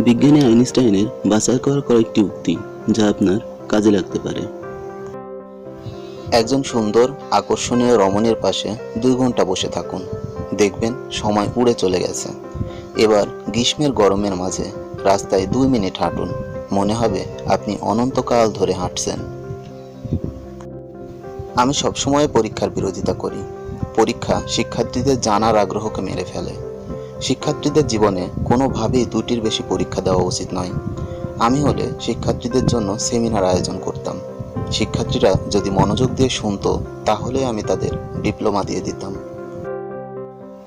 বিজ্ঞানী আইনস্টাইনের বাছাই করা কয়েকটি উক্তি, যা আপনার কাজে লাগতে পারে। একজন সুন্দর, আকর্ষণীয় রমণীর পাশে দুই ঘণ্টা বসে থাকুন। দেখবেন সময় উড়ে চলে গেছে। এবার গ্রীষ্মের গরমের মাঝে রাস্তায় দুই মিনিট হাঁটুন। মনে হবে আপনি অনন্তকাল ধরে হাঁটছেন। আমি সবসময় পরীক্ষার বিরোধিতা করি। পরীক্ষা শিক্ষার্থীদের জানার আগ্রহকে মেরে ফেলে। শিক্ষার্থীদের জীবনে কোনোভাবেই দুটির বেশি পরীক্ষা দেওয়া উচিত নয়। আমি হলে শিক্ষার্থীদের জন্য সেমিনার আয়োজন করতাম। শিক্ষার্থীরা যদি মনোযোগ দিয়ে শুনতো, তাহলে আমি তাদের ডিপ্লোমা দিয়ে দিতাম।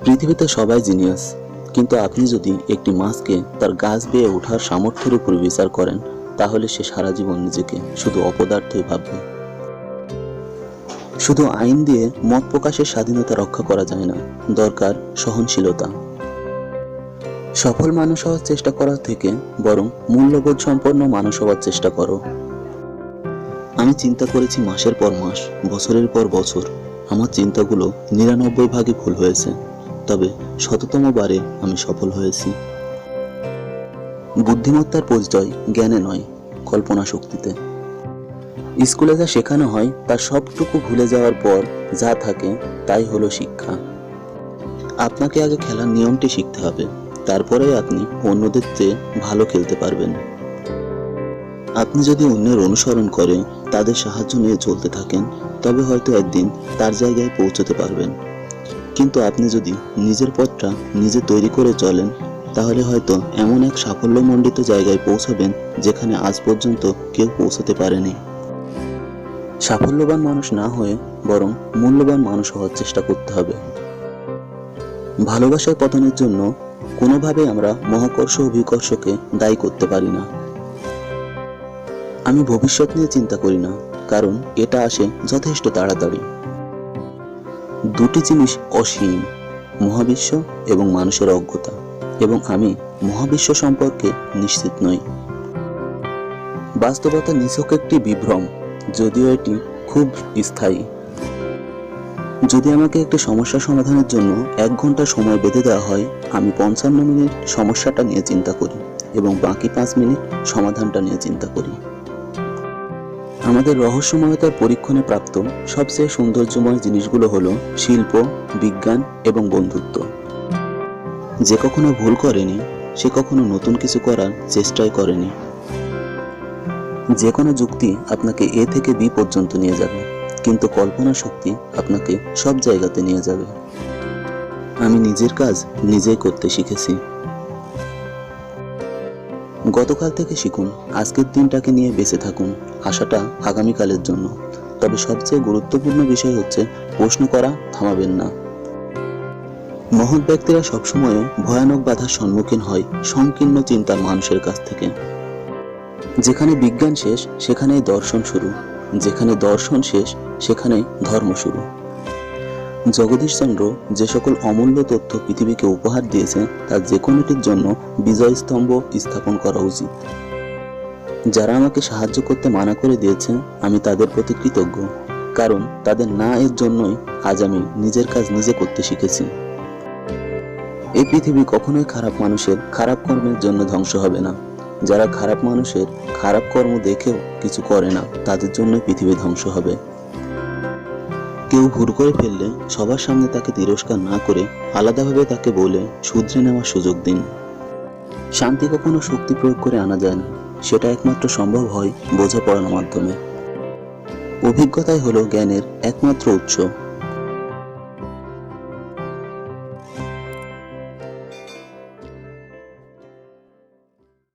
পৃথিবীতে সবাই জিনিয়াস, কিন্তু আপনি যদি একটি মাছকে তার গাছ বেয়ে ওঠার সামর্থ্যের উপর বিচার করেন, তাহলে সে সারা জীবন নিজেকে শুধু অপদার্থই ভাববে। শুধু আইন দিয়ে মত প্রকাশের স্বাধীনতা রক্ষা করা যায় না, দরকার সহনশীলতা। সফল মানুষ হওয়ার চেষ্টা করার থেকে বরং মূল্যবোধ সম্পন্ন মানুষ হওয়ার চেষ্টা করো। আমি চিন্তা করেছি মাসের পর মাস, বছরের পর বছর, আমার চিন্তাগুলো নিরানব্বই ভাগে ভুল হয়েছে, তবে শততম বারে আমি সফল হয়েছি। বুদ্ধিমত্তার পরিচয় জ্ঞানে নয়, কল্পনা শক্তিতে। স্কুলে যা শেখানো হয়, তার সবটুকু ভুলে যাওয়ার পর যা থাকে, তাই হলো শিক্ষা। আপনাকে আগে খেলার নিয়মটি শিখতে হবে। তারপরে আপনি অন্যদের চেয়ে ভালো খেলতে পারবেন। আপনি যদি অন্যের অনুসরণ করে, তাদের সাহায্য নিয়ে চলতে থাকেন, তবে হয়তো একদিন তার জায়গায় পৌঁছতে পারবেন। কিন্তু আপনি যদি নিজের পথটা নিজে তৈরি করে চলেন, তাহলে হয়তো এমন এক সাফল্যমণ্ডিত জায়গায় পৌঁছাবেন, যেখানে আজ পর্যন্ত কেউ পৌঁছতে পারেনি। সাফল্যবান মানুষ না হয়ে বরং মূল্যবান মানুষ হওয়ার চেষ্টা করতে হবে। ভালোবাসার পতনের জন্য কোনোভাবে আমরা মহাকর্ষ অভিকর্ষকে দায়ী করতে পারি না। আমি ভবিষ্যৎ নিয়ে চিন্তা করি না, কারণ এটা আসে যথেষ্ট তাড়াতাড়ি। দুটি জিনিস অসীম, মহাবিশ্ব এবং মানুষের অজ্ঞতা, এবং আমি মহাবিশ্ব সম্পর্কে নিশ্চিত নই। বাস্তবতা নিছক একটি বিভ্রম, যদিও এটি খুব স্থায়ী। যদি আমাকে একটা সমস্যা সমাধানের জন্য এক ঘণ্টা সময় বেঁধে দেওয়া হয়, আমি পঞ্চান্ন মিনিট সমস্যাটা নিয়ে চিন্তা করি এবং বাকি পাঁচ মিনিট সমাধানটা নিয়ে চিন্তা করি। আমাদের রহস্যময়তার পরীক্ষণে প্রাপ্ত সবচেয়ে সৌন্দর্যময় জিনিসগুলো হলো শিল্প, বিজ্ঞান এবং বন্ধুত্ব। যে কখনো ভুল করেনি, সে কখনো নতুন কিছু করার চেষ্টাই করেনি। যে কোনো যুক্তি আপনাকে এ থেকে বি পর্যন্ত নিয়ে যাবে। কিন্তু কল্পনা শক্তি আপনাকে সব জায়গাতে নিয়ে যাবে। আমি নিজের কাজ নিজেই করতে শিখেছি। গতকাল থেকে শিখুন, আজকের দিনটাকে নিয়ে বেঁচে থাকুন, আশাটা আগামীকালের জন্য। তবে সবচেয়ে গুরুত্বপূর্ণ বিষয় হচ্ছে, প্রশ্ন করা, থামাবেন না। মহৎ ব্যক্তিরা সবসময় ভয়ানক বাধার সম্মুখীন হয় সংকীর্ণ চিন্তার মানুষের কাছ থেকে। যেখানে বিজ্ঞান শেষ, সেখানেই দর্শন শুরু। যেখানে দর্শন শেষ, সেখানে ধর্ম শুরু। জগদীশচন্দ্র যে সকল অমূল্য তথ্য পৃথিবীকে উপহার দিয়েছে তার যে কোনোটির জন্য বিজয় স্তম্ভ স্থাপন করা উচিত। যারা আমাকে সাহায্য করতে মানা করে দিয়েছে, আমি তাদের প্রতি কৃতজ্ঞ। কারণ তাদের না এর জন্যই আজ আমি নিজের কাজ নিজে করতে শিখেছি। এই পৃথিবী কখনোই খারাপ মানুষের খারাপ কর্মের জন্য ধ্বংস হবে না। যারা খারাপ মানুষের খারাপ কর্ম দেখেও কিছু করে না, তাদের জন্য পৃথিবী ধ্বংস হবে। কেউ ভুল করে ফেললে সবার সামনে তাকে তিরস্কার না করে আলাদাভাবে তাকে বলে শুধরে নেওয়ার সুযোগ দিন। শান্তি কখনো শক্তি প্রয়োগ করে আনা যায় না, সেটা একমাত্র সম্ভব হয় বোঝাপড়ার মাধ্যমে। অভিজ্ঞতাই হলো জ্ঞানের একমাত্র উৎস।